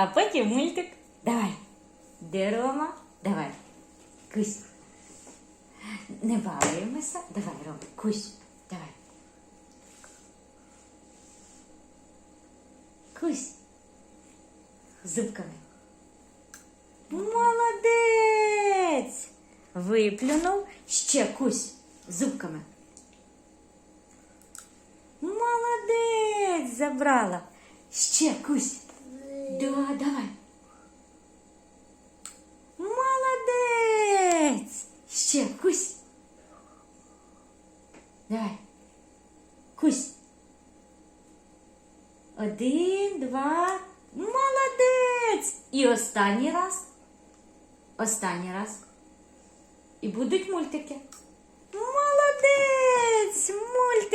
а потім мультик. Давай. Де Рома? Давай. Кусь. Не балуємося. Давай, Рома, кусь. Давай. Кусь. Зубками. Молодець! Виплюнув. Ще кусь. Зубками. Молодець! Забрала. Ще кусь. Да, давай. Молодець! Ще кусь. Давай. Кусь. Один, два. Молодець! І останній раз. Останній раз. І будуть мультики. Молодець! Мультики!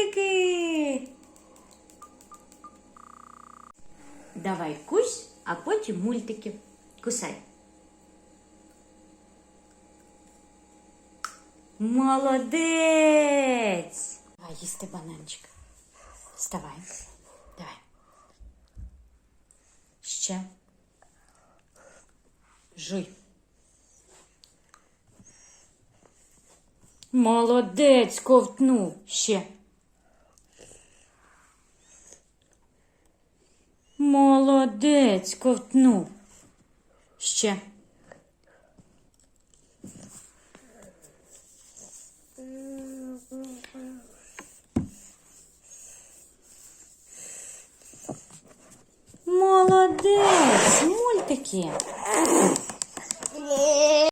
Давай кусь, а потім мультики. Кусай. Молодець! Давай їсти бананчик. Вставай. Давай. Ще. Жуй. Молодець, ковтнув. Ще. Молодець, ковтнув. Ще. Молодець, мультики.